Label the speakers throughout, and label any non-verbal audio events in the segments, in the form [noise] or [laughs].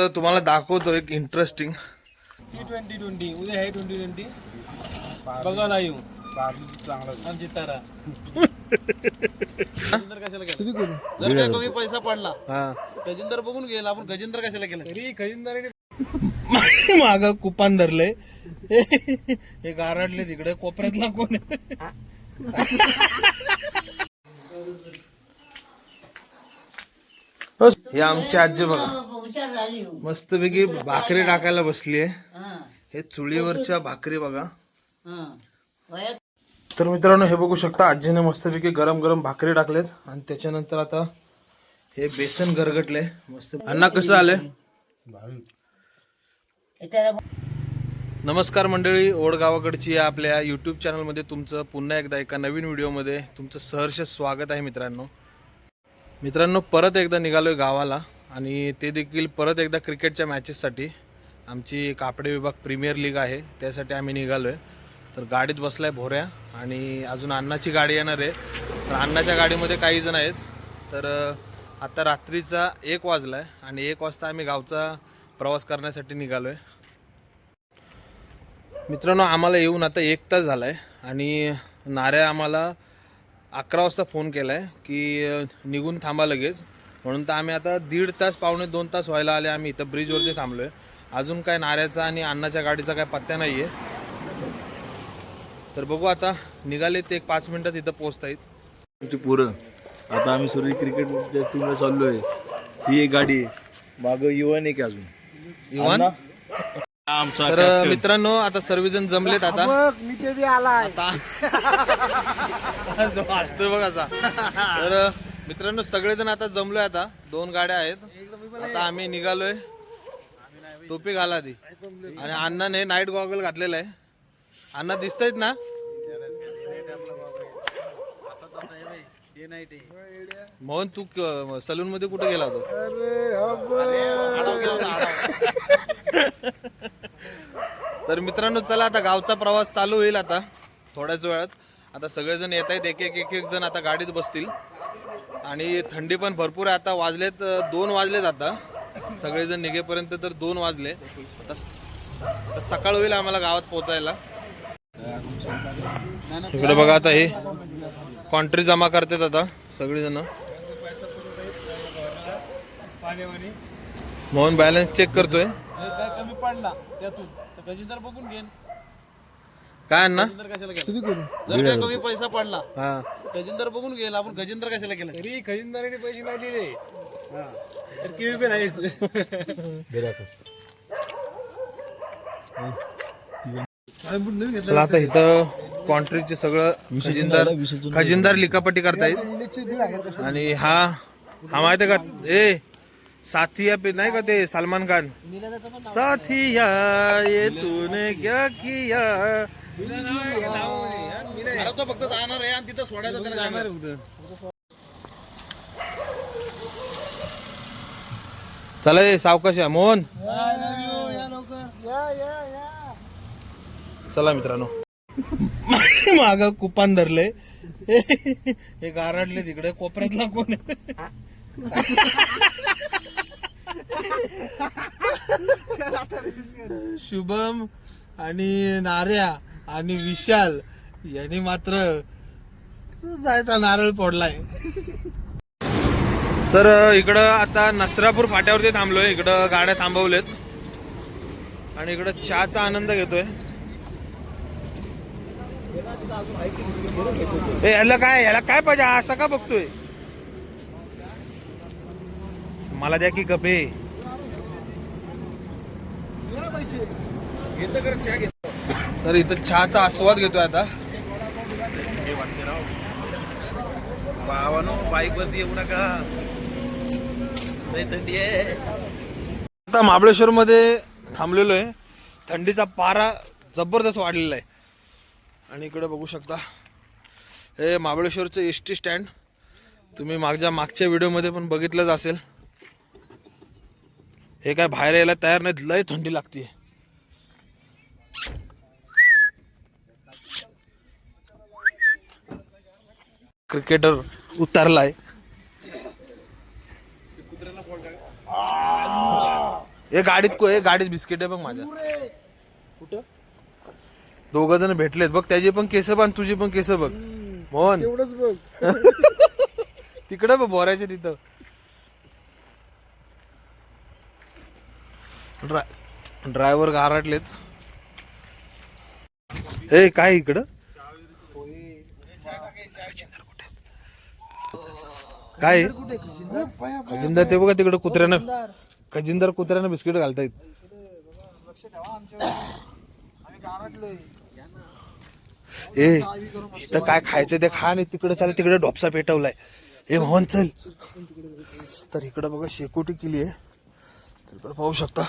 Speaker 1: तर तुम्हाला दाखवतो एक इंटरेस्टिंग
Speaker 2: टी ट्वेंटी ट्वेंटी उद्या आहे ट्वेंटी ट्वेंटी बघायला येऊ आमची तारा. [laughs] गजेंद्र कशाला गेला? जर काय कमी पैसा पडला
Speaker 1: हा.
Speaker 2: गजेंद्र बघून गेला आपण गजेंद्र कशाला गेला? तरी खजिनदाराने [laughs]
Speaker 1: माग कुपान धरले. [laughs] हे गारडले तिकडे कोपऱ्यातला कोण? हे आमची आजी बघा. मस्तपैकी भाकरी टाकायला बसली आहे हे चुलीवरच्या भाकरी बघा. तर मित्रांनो हे बघू शकता आजीने मस्तपैकी गरम गरम भाकरी टाकलेत आणि त्याच्यानंतर आता हे बेसन गरगटले. मस्त अण्णा कसं आलंय? नमस्कार मंडळी ओढ गावाकडची या आपल्या यूट्यूब चॅनलमध्ये तुमचं पुन्हा एकदा एका नवीन व्हिडिओमध्ये तुमचं सहर्ष स्वागत आहे मित्रांनो. मित्रांनो परत एकदा निघालोय गावाला. आणि ते देखील परत एकदा क्रिकेटच्या मॅचेससाठी. आमची कापडे विभाग प्रीमियर लीग आहे त्यासाठी आम्ही निघालो आहे तर गाडीत बसलाय भोऱ्या आणि अजून अण्णाची गाडी येणार आहे. तर अण्णाच्या गाडीमध्ये काही जण आहेत. तर आता रात्रीचा एक वाजला आहे आणि एक वाजता आम्ही गावचा प्रवास करण्यासाठी निघालो आहे मित्रांनो आम्हाला येऊन आता एक तास झाला आहे आणि नाऱ्या आम्हाला अकरा वाजता फोन केला आहे की निघून थांबा लगेच. म्हणून तर आम्ही आता दीड तास पावणे दोन तास व्हायला आले आम्ही इथं. ब्रिजवरती थांबलो आहे अजून काय नाऱ्याचा आणि अण्णाच्या गाडीचा काय पत्त्या नाही आहे तर बघू आता निघाले ते एक पाच मिनटात इथं पोचता येईल
Speaker 3: आमची पोरं. आता आम्ही सर्व क्रिकेट टीमला चाललोय. ही एक गाडी आहे. माग युवन एक आहे अजून.
Speaker 1: इव्हन
Speaker 3: आमचा
Speaker 1: तर मित्रांनो आता सर्वजण जमलेत आता.
Speaker 2: मी ते बी आलाय.
Speaker 1: जो हसतोय [laughs] बघ असा तर मित्रांनो सगळेजण आता जमलोय आता. दोन गाड्या आहेत. आता आम्ही निघालोय. टोपी घाला ती आणि अण्णाने नाईट गॉगल घातलेला आहे. अण्णा दिसतायत ना? मोहन तू सलून मध्ये कुठे गेला होता? तर मित्रांनो चला आता गावचा प्रवास चालू होईल आता थोड्याच वेळात. आता सगळेजण येत आहेत एक एक एक एक जण आता गाडीत बसतील. आणि थंडी पण भरपूर आहे. आता वाजलेत दोन वाजलेत आता. सगळेजण निघेपर्यंत तर दोन वाजले. आता सकाळ होईल आम्हाला गावात पोचायला इकडे बघा आता हे कॉन्ट्री जमा करतात आता सगळेजण. मोहन बॅलन्स चेक करतोय.
Speaker 2: कमी पडला त्यातून. तर बघून घेईन.
Speaker 1: काय अण्णा?
Speaker 2: गजेंद्र कशाला गेला? जर काय कमी पैसा पडला
Speaker 1: हा.
Speaker 2: गजेंद्र बघून गेला आपण गजेंद्र कशाला गेला? तरी खजिनदाराने पैसे नाही दिले तर केळी
Speaker 1: चला आता इथं कॉन्ट्रीचे सगळं खजिनदार खजिनदार लिकापट्टी करतायत. आणि हा हा माहिती का? ए साथिया पे नाही का ते सलमान खान? साथिया ये तूने क्या किया?
Speaker 2: अरे तो फक्त जाणार आहे आणि तिथं सोडायचं त्याला जाणार
Speaker 1: चला ए सावकाश आहे. मोहन. चला मित्रांनो. [laughs] माग कुपान धरले. हे गारडले तिकडे. कोपऱ्यातला कोण? [laughs] शुभम आणि नार्या. आणि विशाल यांनी मात्र जायचा नारळ फोडलाय. तर इकडं आता नसरापूर फाट्यावरती थांबलोय. इकडं गाड्या थांबवलेत. आणि इकडं चहाचा आनंद घेतोय. ए याला काय याला काय पाहिजे? असा का बघतोय. मला द्या की कपे. तर इथं चहाचा आस्वाद घेतोय आता.
Speaker 3: भावानो बाईक वरती येऊ नका. थंडी आहे.
Speaker 1: आता महाबळेश्वर मध्ये थांबलेलो आहे थंडीचा पारा जबरदस्त वाढलेला आहे. आणि इकडे बघू शकता. हे महाबळेश्वरचं एस टी स्टँड. तुम्ही मागच्या मागच्या व्हिडिओमध्ये पण बघितलंच असेल. हे काय बाहेर यायला तयार नाहीत. लय थंडी लागते क्रिकेटर उतरलाय. हे गाडीत को हे गाडीत बिस्किट आहे बघ माझ्या.
Speaker 2: कुठं?
Speaker 1: दोघ जण भेटलेत. बघ त्याची पण केस बघ आणि तुझी पण केस बघ. मोहन.
Speaker 2: एवढंच बघ. [laughs]
Speaker 1: तिकडे बघ बोरायच्या तिथं. ड्राय ड्रायव्हर गारटलेत हे काय इकडं? काय? खजिनदार ते बघा तिकडं कुत्र्यानं. खजिनदार. कुत्र्यानं बिस्किट घालतायत. ए इथं काय खायचं ते खा आणि तिकडे चालेल तिकडे डोपसा पेटवलाय. हे मोहन चल. तर इकडं बघा शेकोटी केली आहे. तर इकडं पाहू शकता.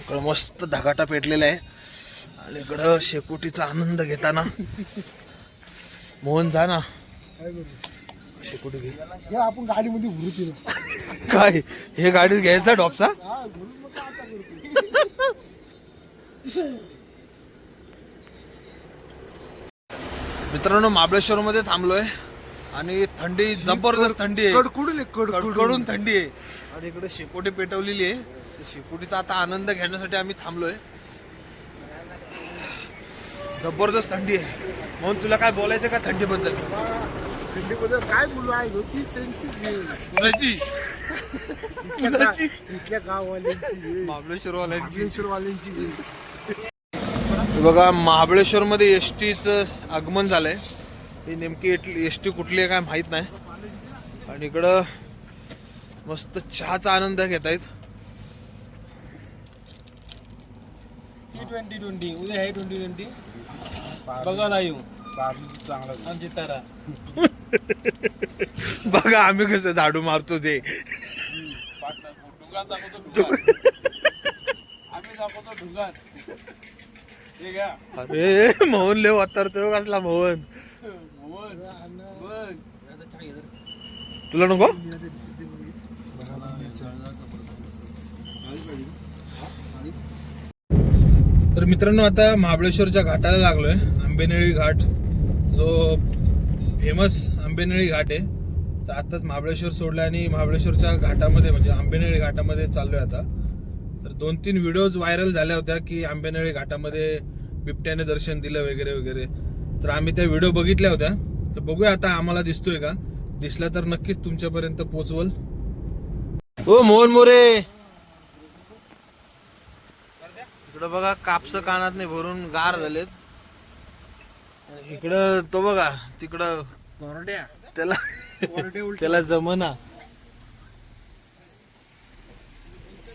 Speaker 1: इकडं मस्त धगाटा पेटलेला आहे. आणि इकडं शेकोटीचा आनंद घेताना. मोहन जा ना. घे?
Speaker 2: हे आपण गाडीमध्ये घुरू तिला
Speaker 1: काय? हे गाडीत घ्यायचा डॉपसा मित्रांनो महाबळेश्वर मध्ये थांबलोय. आणि थंडी जबरदस्त थंडी आहे.
Speaker 2: कडकडून
Speaker 1: कडकडून. थंडी आहे. आणि इकडे शेकोटी पेटवलेली आहे. शेकोटीचा आता आनंद घेण्यासाठी आम्ही थांबलोय. जबरदस्त थंडी आहे. म्हणून तुला काय बोलायचं का थंडीबद्दल?
Speaker 2: थंडीबद्दल काय बोलू? आहे हो, ती त्यांचीच आहे.
Speaker 1: कुणाची?
Speaker 2: इथल्या
Speaker 1: कुणाची?
Speaker 2: गाववाल्यांची
Speaker 1: वाल्यांची. हे. बघा महाबळेश्वर मध्ये एस टीचं आगमन झालंय. ही नेमकी एस टी कुठली आहे काय माहीत नाही. आणि इकडं मस्त चहाचा आनंद घेत आहेत.
Speaker 2: टी ट्वेंटी ट्वेंटी उद्या आहे ट्वेंटी ट्वेंटी बघायला येऊ. चांगला. आमची तारा. [laughs]
Speaker 1: बघा आम्ही कसं झाडू मारतो ते. अरे मोहन लेव अतरतो हो कसला मोहन. तुला नको? तर मित्रांनो आता महाबळेश्वरच्या घाटाला लागलोय आंबेनेळी घाट जो फेमस आंबेनळी घाट आहे. तर आताच महाबळेश्वर सोडला आणि महाबळेश्वरच्या घाटामध्ये म्हणजे आंबेनळी घाटामध्ये चाललोय आता. तर दोन तीन व्हिडिओज व्हायरल झाल्या होत्या की आंबेनळी घाटामध्ये बिबट्याने दर्शन दिलं वगैरे वगैरे. तर आम्ही त्या व्हिडिओ बघितल्या होत्या. तर बघूया आता आम्हाला दिसतोय का? दिसला तर नक्कीच तुमच्यापर्यंत पोचवल ओ मोहन मोरे! इकडं बघा कापस कानात नाही भरून गार झालेत. इकडं तो बघा तिकडं
Speaker 2: कोरड्या.
Speaker 1: त्याला त्याला जमना.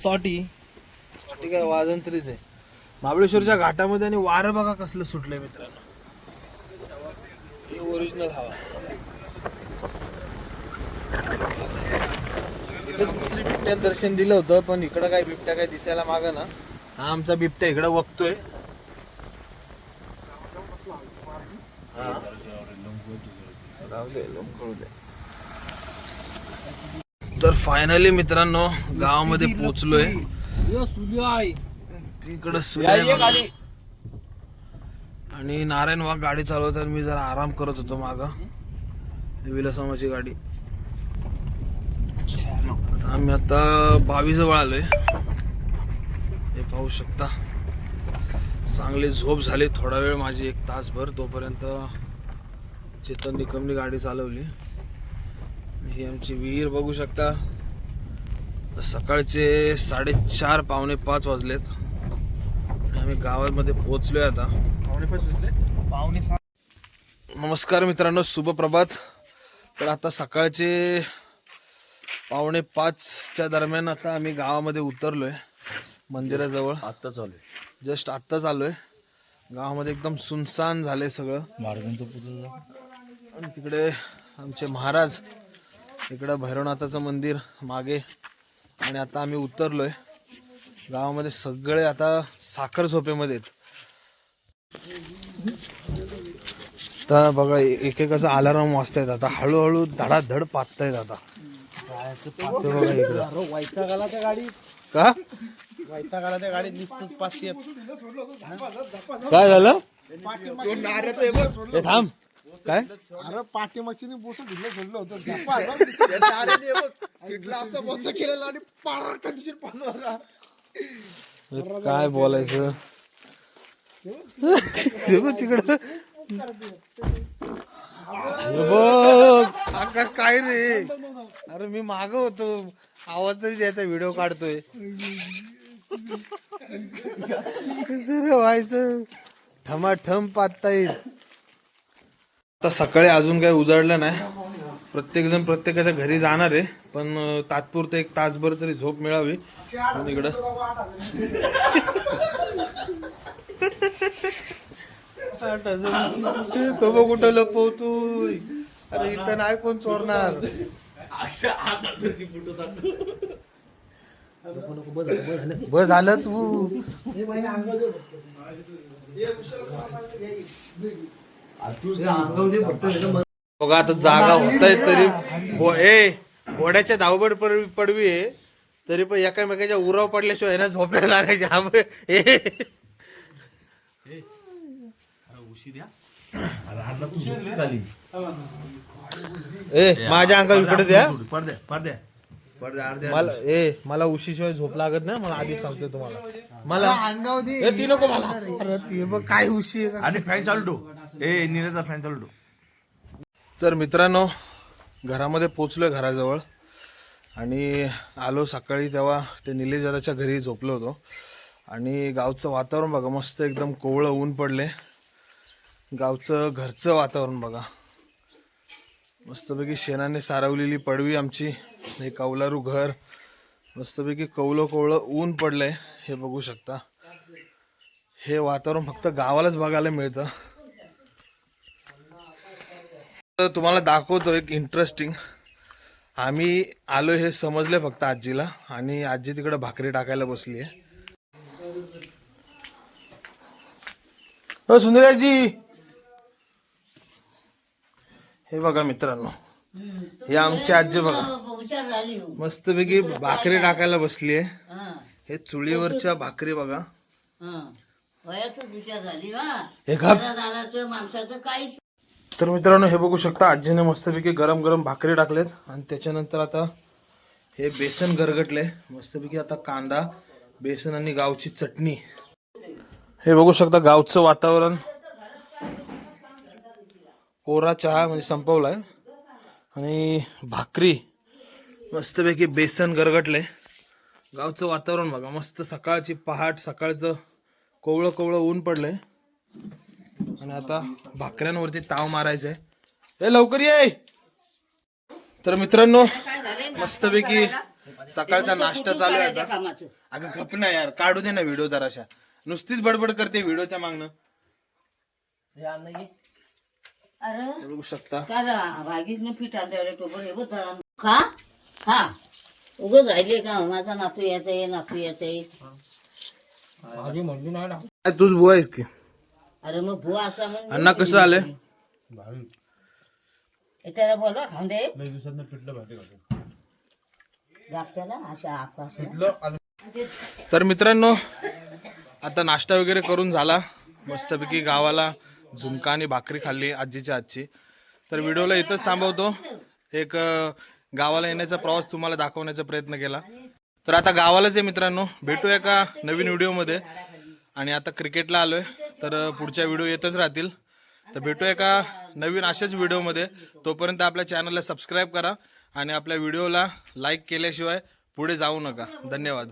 Speaker 1: सॉटी सॉटी काय वाजंत्रीच आहे. महाबळेश्वरच्या घाटामध्ये आणि वारं बघा कसलं सुटलंय मित्रांनो. हे ओरिजिनल हवा. इथंच कुठली बिबट्यात दर्शन दिलं होतं पण इकडं काय बिबट्या काय दिसायला माग ना. हा आमचा बिबट्या इकडं वपतोय हा. राहू दे, लोंबकळू दे. तर फायनली मित्रांनो गावामध्ये पोहोचलोय. तिकडं सूर्य. आणि नारायण वाघ गाडी चालवताना मी जरा आराम करत होतो माग. विलासामाची गाडी. आता आम्ही आता बावी जवळ आलोय. हे पाहू शकता. चांगली झोप झाली. थोडा वेळ माझी एक तासभर. तोपर्यंत चेतन निकमनी गाडी चालवली. ही आमची विहीर बघू शकता. सकाळचे साडेचार पावणे पाच वाजलेत. आम्ही गावामध्ये पोहोचलोय आता.
Speaker 2: पाहुणे
Speaker 1: नमस्कार मित्रांनो शुभ प्रभात तर आता सकाळचे पावणे पाचच्या दरम्यान आता आम्ही गावामध्ये उतरलोय. मंदिराजवळ.
Speaker 3: आत्ता चालू आहे.
Speaker 1: जस्ट आत्ताच आलोय गावामध्ये एकदम सुनसान झालंय सगळं.
Speaker 3: महाराजांचं पुतळा
Speaker 1: आणि तिकडे आमचे महाराज इकडं भैरवनाथाचं मंदिर मागे. आणि आता आम्ही उतरलोय. गावामध्ये सगळे आता साखर झोपेमध्ये आहेत. आता बघा एकेकाचा अलाराम वाजतायत आता. हळूहळू धडाधड पाहतायत आता. ते बघा इकडं. का?
Speaker 2: वैतागाला त्या गाडीत नुसतंच पाचशे
Speaker 1: काय झालं? हे थांब. काय?
Speaker 2: अरे पाठीमागची बोसं ढिल्लं सोडलं होतं. सीटला असं बोस केलेलं आणि पार.
Speaker 1: काय बोलायचं? ते बघ तिकडं. हे बघ. आकाश काय रे? अरे मी माग होतो. आवाज तरी द्यायचा व्हिडिओ काढतोय. कसं रे व्हायचं? ठमाठम पाहता येईल आता सकाळी अजून काही उजाडलं नाही. प्रत्येक जण प्रत्येकाच्या घरी जाणार आहे. पण तात्पुरतं एक तासभर तरी झोप मिळावी. म्हणून इकडं. हजार. तो बघ कुठं लपवतोय. अरे इथं नाही कोण चोरणार. बस झालं तू. बघा आता जागा होत तरी घो- ए घोड्याच्या धावपड पड- पडवी आहे. तरी पण एकामेकाच्या उराव पडल्याशिवाय ना झोपायला लागायचे हा बघ, ए. ए माझ्या अंगा इकडे द्या.
Speaker 3: पडद्या पडद्या पडद्या अर्ध्या
Speaker 1: मला ए मला उशीशिवाय झोप लागत नाही मला आधी सांगतो तुम्हाला. मला ए, ती नको मला. अरे ती बघ काय उशी आहे का?
Speaker 3: आणि फॅन चालू ठेव. ए निलेचा फॅन चालू ठेव.
Speaker 1: तर मित्रांनो घरामध्ये पोचलोय घराजवळ. आणि आलो सकाळी तेव्हा ते निलेजराच्या घरी झोपलो होतो. आणि गावचं वातावरण बघा मस्त एकदम कोवळं ऊन पडले गावचं घरचं वातावरण बघा. मस्तपैकी शेणाने सारवलेली पडवी आमची. हे कौलारू घर. मस्तपैकी कौलं कोवळं ऊन पडलंय हे बघू शकता. हे वातावरण फक्त गावालाच बघायला मिळतं. तर तुम्हाला दाखवतो एक इंटरेस्टिंग आम्ही आलो हे समजले फक्त आजीला. आणि आजी तिकडे भाकरी टाकायला बसली आहे सुंदराजी हे बघा मित्रांनो हे आमची आजी बघा. मस्तपैकी भाकरी टाकायला बसली आहे
Speaker 4: हे
Speaker 1: चुलीवरच्या भाकरी बघा.
Speaker 4: झाली हे काहीच
Speaker 1: तर मित्रांनो हे बघू शकता आजीने मस्तपैकी गरम गरम भाकरी टाकलेत. आणि त्याच्यानंतर आता हे बेसन गरगटले. मस्तपैकी आता कांदा बेसन आणि गावची चटणी. हे बघू शकता गावचं वातावरण. कोरा चहा म्हणजे संपवलाय. आणि भाकरी. मस्तपैकी बेसन गरगटले. गावचं वातावरण बघा मस्त सकाळची पहाट सकाळचं कोवळं कोवळं ऊन पडलंय. आणि आता भाकऱ्यांवरती ताव मारायचंय. हे लवकर ये! तर मित्रांनो मस्तपैकी सकाळचा नाश्ता चालू आहे आता. अगं गप ना यार काढू दे ना व्हिडिओ जराशा. नुसतीच बडबड करते व्हिडिओच्या मागणं
Speaker 4: अरे
Speaker 1: बघू शकता.
Speaker 4: का भागीतनं पीठ आणल्यावर टोपर हे बघ दळण खा खा उगच राहिले का? माझा नातू याचा आहे नातू याचा आहे.
Speaker 1: तूच बुवा आहेस की.
Speaker 4: अरे मग भुवा असा
Speaker 1: अण्णा कसं आलंय
Speaker 4: हे त्याला बोलवा खांदे. त्याला अशा आकाश
Speaker 1: तर मित्रांनो आता नाश्ता वगैरे करून झाला. मस्तपैकी गावाला झुणका आणि भाकरी खाल्ली आजीच्या आजची तर व्हिडिओला इथंच थांबवतो. एक गावाला येण्याचा प्रवास तुम्हाला दाखवण्याचा प्रयत्न केला. तर आता गावालाच आहे मित्रांनो. भेटूया का नवीन व्हिडिओमध्ये? आणि आता क्रिकेटला आलोय. तर पुढच्या व्हिडिओ येतच राहतील. तर भेटूया का नवीन अशाच व्हिडिओमध्ये? तोपर्यंत आपल्या चॅनलला सबस्क्राईब करा आणि आपल्या व्हिडिओला लाईक केल्याशिवाय पुढे जाऊ नका. धन्यवाद.